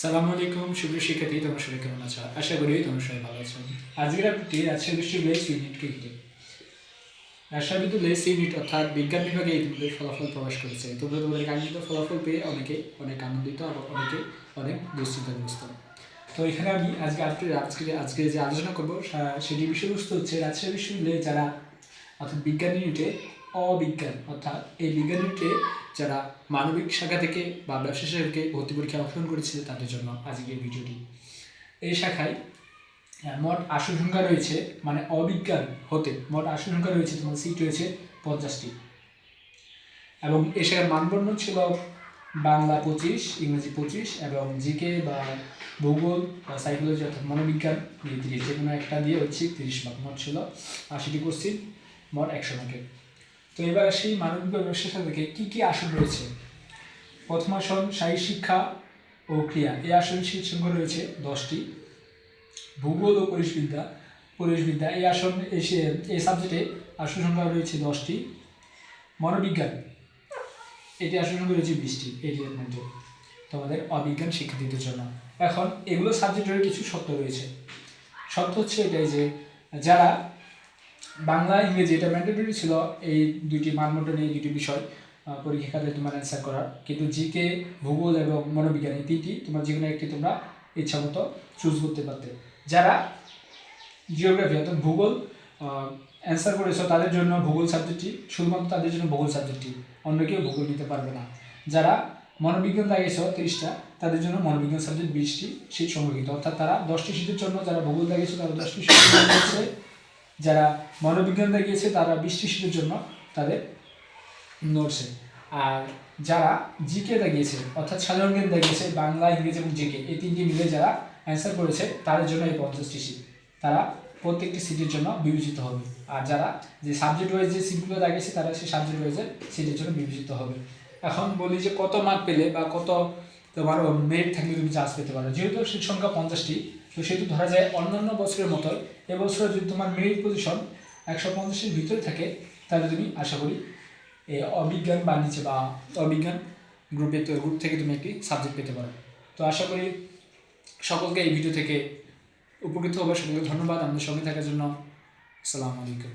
সালাম আলাইকুম, শুভ শিক্ষার্থী, তোমরা সবাই কেমন আছো? আশা করি তোমরা সবাই ভালো আছো। আজকের আপডেটটি রাজশাহী বিশ্ববিদ্যালয়ের ইউনিটকে ঘিরে। রাজশাহী বিদ্যালয়ের ইউনিট অর্থাৎ বিজ্ঞান বিভাগে ইতিমধ্যে ফলাফল প্রকাশ করেছে। তোমরা তোমাদের কাঙ্ক্ষিত ফলাফল পেয়ে অনেকে অনেক আনন্দিত আবার অনেকে অনেক দুশ্চিন্তাগ্রস্ত। তো এখানে আমি আজকে আজকে আজকে আজকে যে আলোচনা করব সেটি বিষয়বস্তু হচ্ছে রাজশাহী বিশ্ববিদ্যালয়ে যারা অর্থাৎ বিজ্ঞান ইউনিটে অবিজ্ঞান, অর্থাৎ এই বিজ্ঞান যারা মানবিক শাখা থেকে বা ব্যবসা শাখা থেকে ভর্তি পরীক্ষায় অংশগ্রহণ করেছিল তাদের জন্য আজকের ভিডিওটি। এই শাখায় মোট আসন সংখ্যা রয়েছে মানে অবিজ্ঞান হতে মোট আসন সংখ্যা রয়েছে, তোমার সিট রয়েছে পঞ্চাশটি। এবং এ শাখার মানদণ্ড ছিল বাংলা পঁচিশ, ইংরেজি পঁচিশ এবং জিকে বা ভূগোল বা সাইকোলজি অর্থাৎ মনোবিজ্ঞান দিয়ে যে কোনো একটা দিয়ে হচ্ছে তিরিশ মার্ক মোট ছিল আশিটি কোশ্চিন মোট একশো মার্কের তো এবার আসি মানবিক বা ব্যবসা শাখা থেকে কী কী আসন রয়েছে। প্রথম আসন শারীর শিক্ষা ও ক্রিয়া। এই আসনের সিট সংখ্যা রয়েছে দশটি। ভূগোল ও পরিবেশবিদ্যা পরিবেশবিদ্যা এই আসন এসে, এই সাবজেক্টে আসন সংখ্যা রয়েছে দশটি। মনোবিজ্ঞান, এটি আসন সংখ্যা রয়েছে বিশটি এই ডিপার্টমেন্টে তোমাদের অবিজ্ঞান শিক্ষার্থীদের জন্য এখন এগুলো সাবজেক্টের কিছু শর্ত রয়েছে। শর্ত হচ্ছে এটাই যে, যারা বাংলা, ইংরেজি, এটা ম্যান্ডেটরি ছিল এই দুইটি মানদণ্ড নিয়ে দুটি বিষয় পরীক্ষা খাতে তোমার অ্যান্সার করার। কিন্তু জিকে ভূগোল এবং মনোবিজ্ঞান, এই তিনটি তোমার যে কোনো একটি তোমরা ইচ্ছা মতো চুজ করতে পারতে। যারা জিওগ্রাফি অর্থাৎ ভূগোল অ্যান্সার করেছ, তাদের জন্য ভূগোল সাবজেক্টটি শুধুমাত্র তাদের জন্য ভূগোল সাবজেক্টটি অন্য কেউ ভূগোল নিতে পারবে না। যারা মনোবিজ্ঞান দাগিয়েছ তিরিশটা তাদের জন্য মনোবিজ্ঞান সাবজেক্ট বিশটি সিট সংরক্ষিত। অর্থাৎ তারা দশটি সিটের জন্য যারা ভূগোল দাগিয়েছে তারা দশটি রয়েছে যারা মনোবিজ্ঞান গিয়েছে, তারা বিশটি সিটের জন্য তাদের নড়ছে। আর যারা জিকে দাগিয়েছে অর্থাৎ সাধারণ জ্ঞান দাগিয়েছে বাংলা, ইংরেজি এবং জিকে, এই তিনটি মিলে যারা অ্যান্সার করেছে, তাদের জন্য এই পঞ্চাশটি সিট তারা প্রত্যেকটি সিটের জন্য বিবেচিত হবে। আর যারা যে সাবজেক্ট ওয়াইজ যে সিটগুলো দাগিয়েছে তারা সেই সাবজেক্ট ওয়াইজের সিটের জন্য বিবেচিত হবে। এখন বলি যে কত মার্ক পেলে বা কত তোমার মেরিট থাকলে তুমি চান্স পেতে পারো। যেহেতু সিট সংখ্যা পঞ্চাশটি তো সেহেতু ধরা যায় অন্যান্য বছরের মতো এবছর যদি তোমার মেরিট পজিশন একশো পঞ্চাশের ভিতরে থাকে, তাহলে তুমি আশা করি এই অবিজ্ঞান বাণিজ্য বা অবিজ্ঞান গ্রুপে তো গ্রুপ থেকে তুমি একটি সাবজেক্ট পেতে পারো। তো আশা করি সকলকে এই ভিডিও থেকে উপকৃত হবে সকলকে ধন্যবাদ। আমাদের সঙ্গে থাকার জন্য আসসালামু আলাইকুম।